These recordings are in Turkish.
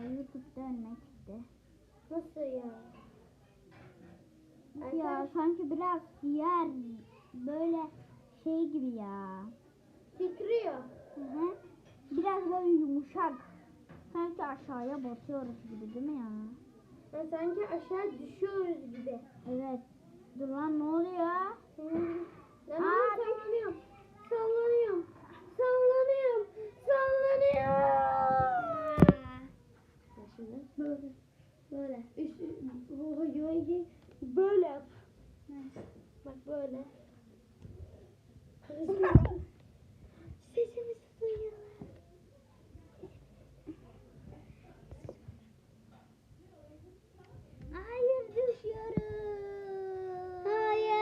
önüme çıktı. Nasıl ya? Ya Arkadaş- sanki biraz yer böyle şey gibi ya. Titriyor. Hı hı. Biraz böyle yumuşak. Sanki aşağıya batıyoruz gibi değil mi ya? Ya sanki aşağı düşüyoruz gibi. Evet. Dur lan ne oluyor? Hmm. Ben Aa, bunu sallanıyorum. Sallanıyorum. Sallanıyorum. Sallanıyorum. Şimdi böyle. Böyle. Üst, oy, oy, oy. böyle yap. Bak böyle. Sesimizi duyuyorlar. Hayır düşüyoruz. Hayır.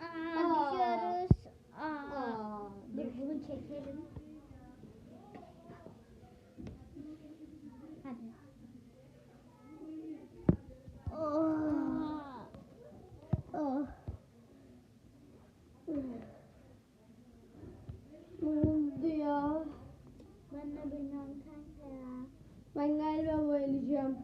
Aa, Aa. düşüyoruz. Aa. Aa, Dur bunu çekelim. Hadi. Oh. Oh. Ne oldu ya? Bilmiyorum kanka ya. Ben galiba bayılacağım.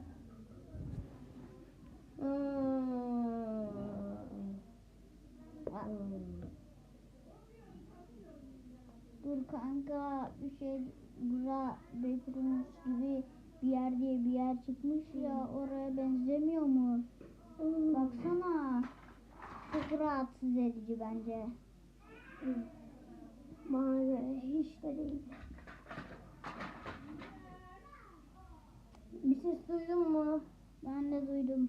Dur kanka bir şey bura Backrooms gibi bir yer diye bir yer çıkmış ya oraya benzemiyor mu? Baksana. Çok rahatsız edici bence. Göre hiç de değil. Bir ses duydun mu? Ben de duydum.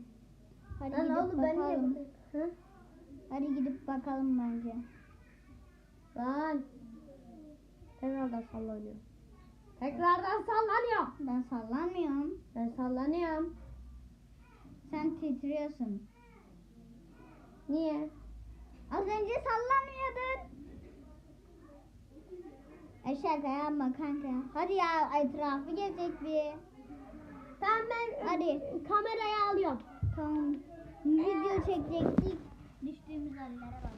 Hadi Lan gidip oğlum ben bakalım. Hı? Hadi gidip bakalım bence. Lan. Tekrardan sallanıyor. Tekrardan sallanıyor. Ben sallanmıyorum. Ben sallanıyorum. Sen titriyorsun. Niye? Az önce sallanmıyordun. E şaka yapma kanka. Hadi ya etrafı gezecek bir. Tamam ben Hadi. kamerayı alıyorum. Tamam. Video çekecektik. Düştüğümüz hallere bak.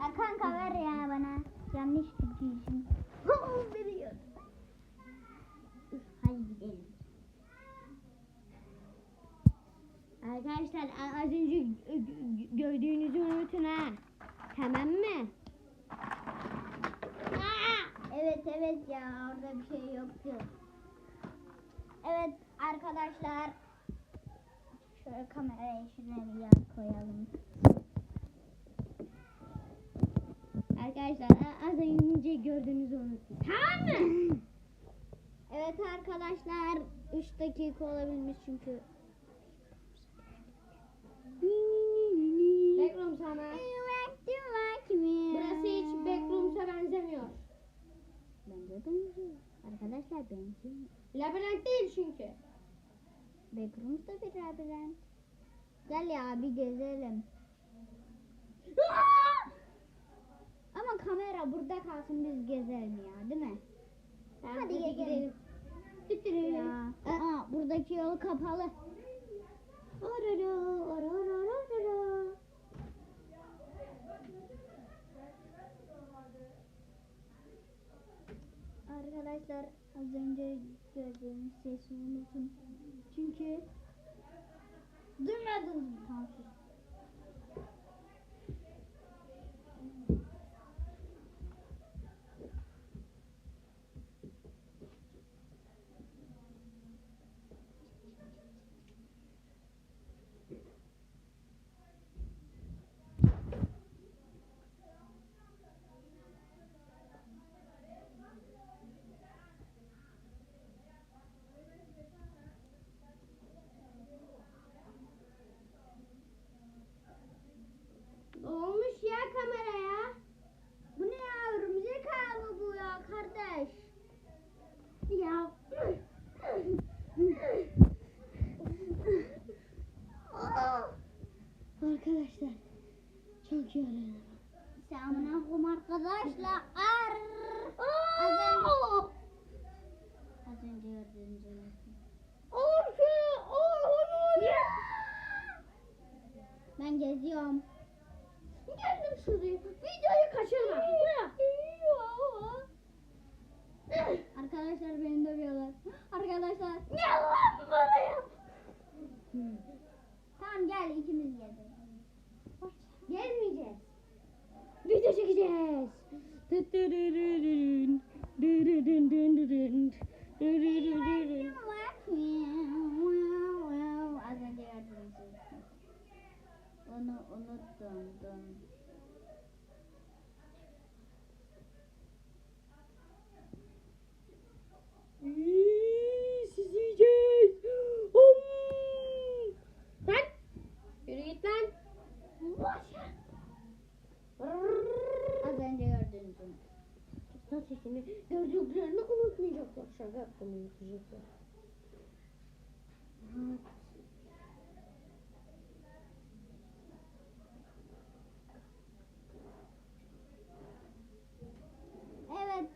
Ya kanka ver ya bana. Yanlış tutuyorsun. Veriyorum. Hadi gidelim. Arkadaşlar az önce gö- gördüğünüzü unutun ha. Tamam mı? Evet evet ya orada bir şey yoktu. Evet arkadaşlar. Şöyle kamerayı şuraya bir yer koyalım. Arkadaşlar az önce gördüğünüzü unutun. Tamam mı? Evet arkadaşlar 3 dakika olabilmiş çünkü. Backroom sana. Burası hiç backroom'a benzemiyor. Bence benziyor. Arkadaşlar benziyor. Labirent değil çünkü. Backrooms da bir labirent. Gel ya bir gezelim. Ama kamera burada kalsın biz gezelim ya değil mi? Tamam, Hadi hadi gidelim. gidelim. Ya. Aa, buradaki yol kapalı. Orara, orara, orara. Arkadaşlar az önce gördüğünüz sesi unutun. Çünkü duymadınız mı? Tamam, arkadaşlar. Çok yoruldum. Selamünaleyküm arkadaşlar. Ar. Az önce gördüğünüz öyle. Ben geziyorum. Geldim şuraya. Videoyu kaçırma. Arkadaşlar beni dövüyorlar. Arkadaşlar. Gel lan buraya. Tamam gel ikimiz gezelim. Dürürün, dürürün, dürürün, dürürün. Şimdi gördüklerini unutmayacaklar. Şaka yaptım unutacaklar. Evet.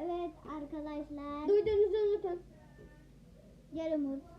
Evet. Arkadaşlar. Duyduğunuzu unutun. Yarım unutun.